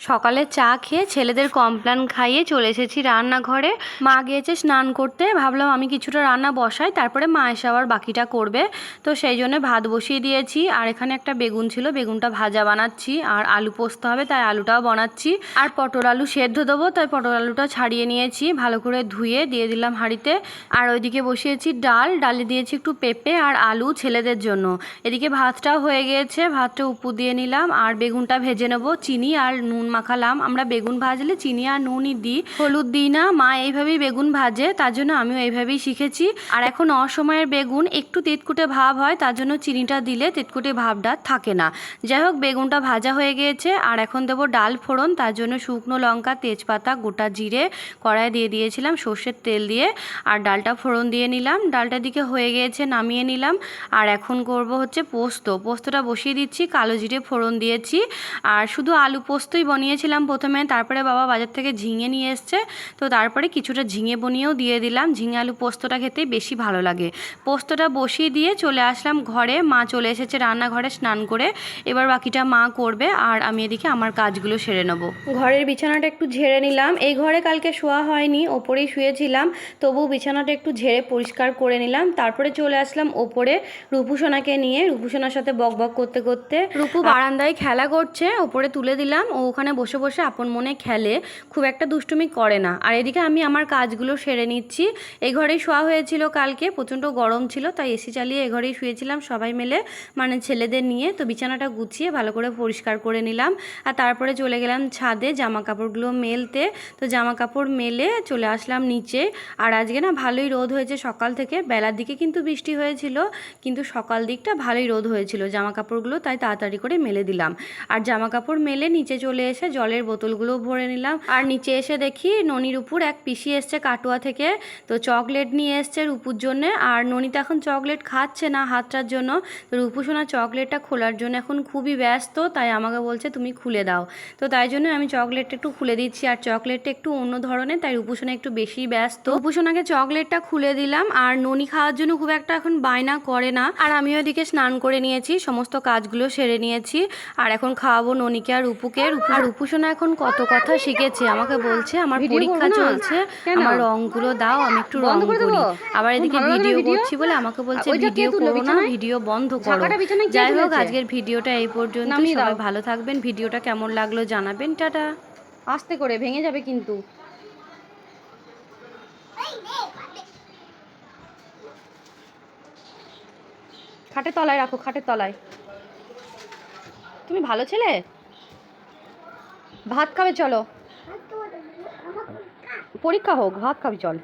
সকালে চা খেয়ে ছেলেদের কমপ্লান খাইয়ে চলে এসেছি রান্নাঘরে। মা গিয়েছে স্নান করতে। ভাবলাম আমি কিছুটা রান্না বসাই, তারপরে মা এসে আবার বাকিটা করবে। তো সেই জন্য ভাত বসিয়ে দিয়েছি। আর এখানে একটা বেগুন ছিল, বেগুনটা ভাজা বানাচ্ছি। আর আলু পোস্ত হবে, তাই আলুটাও বানাচ্ছি। আর পটল আলু সেদ্ধ দেবো, তাই পটল আলুটা ছাড়িয়ে নিয়েছি। ভালো করে ধুয়ে দিয়ে দিলাম হাঁড়িতে। আর ওইদিকে বসিয়েছি ডাল। ডালে দিয়েছি একটু পেঁপে আর আলু ছেলেদের জন্য। এদিকে ভাতটাও হয়ে গিয়েছে, ভাতটা উপু দিয়ে নিলাম। আর বেগুনটা ভেজে নেব, চিনি আর নুন মাখালাম। আমরা বেগুন ভাজলে চিনি আর নুনই দিই। হলুদ দিই না, মা এইভাবেই বেগুন ভাজে, তার জন্য আমিও এইভাবেই শিখেছি। আর এখন অসময়ের বেগুন, একটু তেতকুটে ভাব হয়, তার জন্য চিনিটা দিলে তেতকুটে ভাবটা থাকে না। যাই হোক, বেগুনটা ভাজা হয়ে গিয়েছে, আর এখন দেবো ডাল ফোড়ন, তার জন্য শুকনো লঙ্কা, তেজপাতা, গোটা জিরে কড়াই দিয়ে দিয়েছিলাম সর্ষের তেল দিয়ে, আর ডালটা ফোড়ন দিয়ে নিলাম। ডালটার দিকে হয়ে গিয়েছে, নামিয়ে নিলাম। আর এখন করব হচ্ছে পোস্ত। পোস্তটা বসিয়ে দিচ্ছি, কালো জিরে ফোড়ন দিয়েছি। আর শুধু আলু পোস্তই বানিয়েছিলাম প্রথমে তারপরে বাবা বাজার থেকে ঝিঙে নিয়ে এসছে। তো তারপরে কিছুটা ঝিঙে বনিয়েও দিয়ে দিলাম। ঝিঙে আলু পোস্তটা খেতে বেশি ভালো লাগে। পোস্তটা বসিয়ে দিয়ে চলে আসলাম ঘরে। মা চলে এসেছে রান্নাঘরে স্নান করে। এবার বাকিটা মা করবে আর আমি এদিকে আমার কাজগুলো সেরে নেব। ঘরের বিছানাটা একটু ঝেড়ে নিলাম। এই ঘরে কালকে শোয়া হয়নি ওপরেই শুয়েছিলাম। তবু বিছানাটা একটু ঝেড়ে পরিষ্কার করে নিলাম। তারপরে চলে আসলাম ওপরে রূপুসোনাকে নিয়ে। রূপুসোনার সাথে বক বক করতে করতে রূপু বারান্দায় খেলা করছে। ওপরে তুলে দিলাম। ও ওখানে বসে বসে আপন মনে খেলে খুব একটা দুষ্টুমি করে না। আর এদিকে আমি আমার কাজগুলো সেরে নিচ্ছি। এই ঘরেই শোয়া হয়েছিল কালকে, প্রচণ্ড গরম ছিল, তাই এসি চালিয়ে এ ঘরেই শুয়েছিলাম সবাই মিলে মানে ছেলেদের নিয়ে। তো বিছানাটা গুছিয়ে ভালো করে পরিষ্কার করে নিলাম। আর তারপরে চলে গেলাম ছাদে জামা কাপড়গুলো মেলতে। তো জামা কাপড় মেলে চলে আসলাম নিচে। আর আজকে না ভালোই রোদ হয়েছে সকাল থেকে। বেলার দিকে কিন্তু বৃষ্টি হয়েছিল, কিন্তু সকাল দিকটা ভালোই রোদ হয়েছিল জামা কাপড়গুলো তাই তাড়াতাড়ি করে মেলে দিলাম। আর জামা কাপড় মেলে নিচে চলে এসে জলের বোতলগুলো ভরে নিলাম। আর নিচে এসে দেখি ননির উপর এক পিসি এসছে কাটুয়া থেকে। তো চকলেট নিয়ে এসছে রূপুর জন্য। আর ননি তো এখন চকলেট খাচ্ছে না হাতটার জন্য। তো রূপু সোনা চকলেটটা খোলার জন্য এখন খুবই ব্যস্ত, তাই আমাকে বলছে তুমি খুলে দাও। তো তাই জন্য আমি চকলেটটা একটু খুলে দিচ্ছি। আর চকলেটটা একটু অন্য ধরনের, তাই রূপু সোনা একটু বেশি ব্যস্ত। রূপু সোনাকে চকলেটটা খুলে দিলাম। আর ননি খাওয়ার জন্য খুব একটা এখন বায়না করে না। আর আমি ওদিকে স্নান করে নিয়েছি, সমস্ত কাজগুলো সেরে নিয়েছি। আর এখন খাওয়াবো ননিকে আর রূপুকে। আর রূপু এখন কত কথা শিখেছে আমাকে বলছে আমার পরীক্ষা চলছে? আমার রংগুলো দাও আমি একটু রং করে আবার এদিকে ভিডিও? করছি বলে আমাকে বলছে ভিডিও করো না ভিডিও বন্ধ করো। যাই হোক আজকের ভিডিওটা এই পর্যন্ত সবাই ভালো থাকবেন ভিডিওটা কেমন লাগল জানাবেন টাটা। আস্তে করে ভেঙে যাবে কিন্তু। খাটের তলায় রাখো খাটের তলায়। তুমি ভালো ছেলে? ভাত খাবে চলো। পরীক্ষা হোক ভাত খাবি চল।